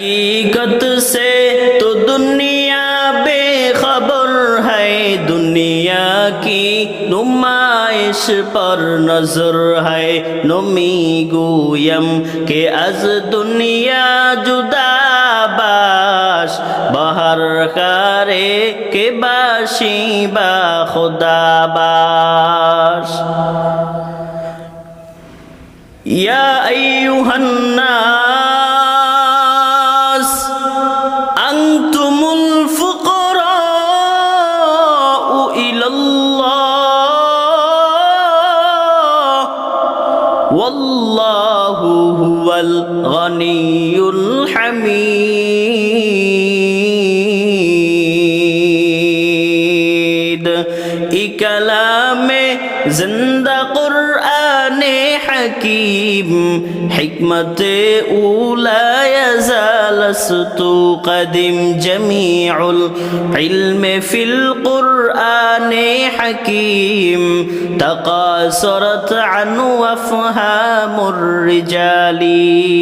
हकीकत से तो दुनिया बेखबर है दुनिया की नुमाइश पर नजर है नुमी गोयम के अज दुनिया जुदा বাস বহর কারে কে বাসি বা খুদাবাস ইয়া আইয়ুহান নাস والله هو الغني الحميد. اکلام زند قرآن حكيم حكمة أولى یز لست قدم جميع العلم في القرآن حكيم تقاصرت عنه أفهام الرجالين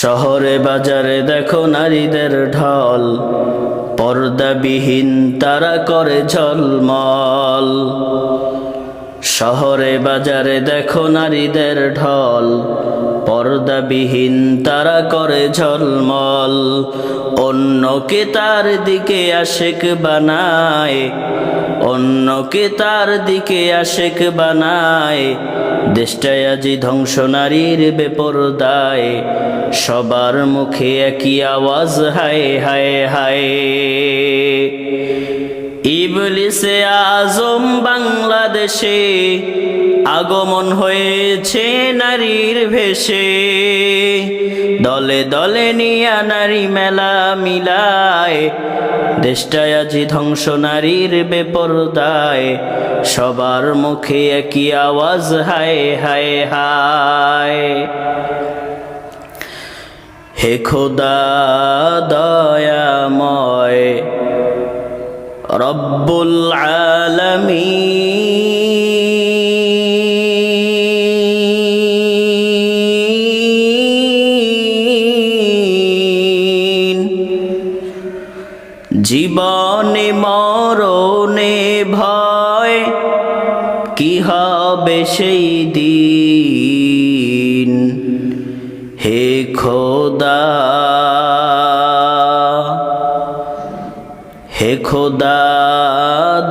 শহরে বাজারে দেখো নারীদের ঢল পর্দাবিহীন তারা করে ঝলমল শহরে বাজারে দেখো নারীদের ঢল, পর্দাবিহীন তারা করে ঝলমল। অন্যকে তার দিকে আশেক বানায়, অন্যকে তার দিকে আশেক বানায়। দেশটায় আজি ধ্বংস নারীর বেপরদায়, সবার মুখে একই আওয়াজ, হায় হায় হায়। ইবলিসে আজম বাংলাদেশে আগমন হয়েছে নারীর ভেসে দলে দলে নিয়া নারী মেলা মিলায়, দেশটায় আজি ধ্বংস নারীর বেপরদায়। সবার মুখে একই আওয়াজ, হায় হায় হায়। হে খোদা, দয়াময় রব্বুল আলামিন। জীবনে মরণে ভয় কি হবে সেই দিন? হে খোদা। হে খোদা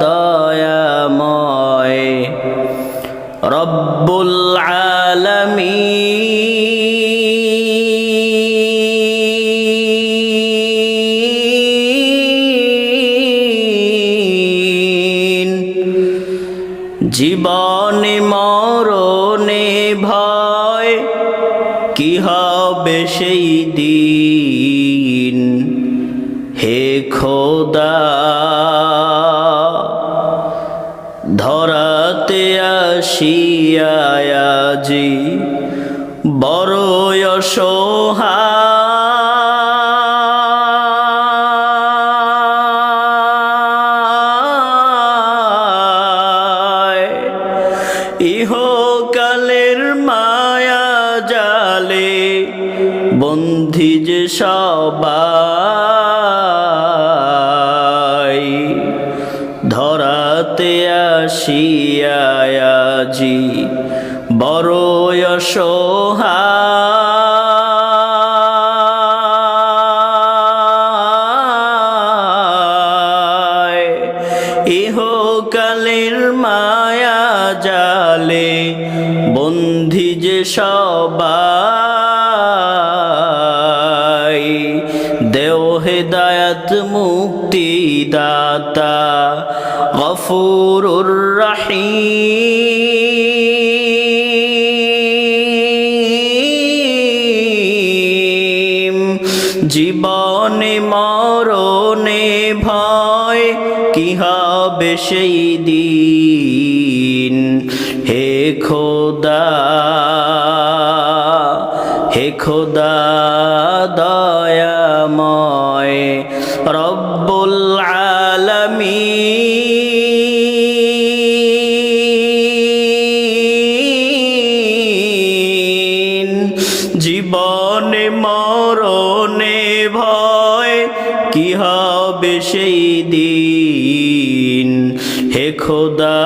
দয়াময় রব্বুল আলামিন। জীবনে মরণে ভয় কি হবে সেই দিন? হে খোদা ধরাতে আসিয়াজি বড় অসহায়। ইহকালের মায়া জালে বন্ধি যে সবাই আসিয়াজি বড় অসহায়। ইহকালের মায়া জালে বন্ধি যে সবাই দেও হেদায়াত মুক্তি দাতা গফুরুর রহিম। জীবনে মরণে ভয়, কি হবে সেই দিন? হে খোদা হে খোদা দয়াময়। রব্বুল আলামিন হবে সেই দিন। হে খোদা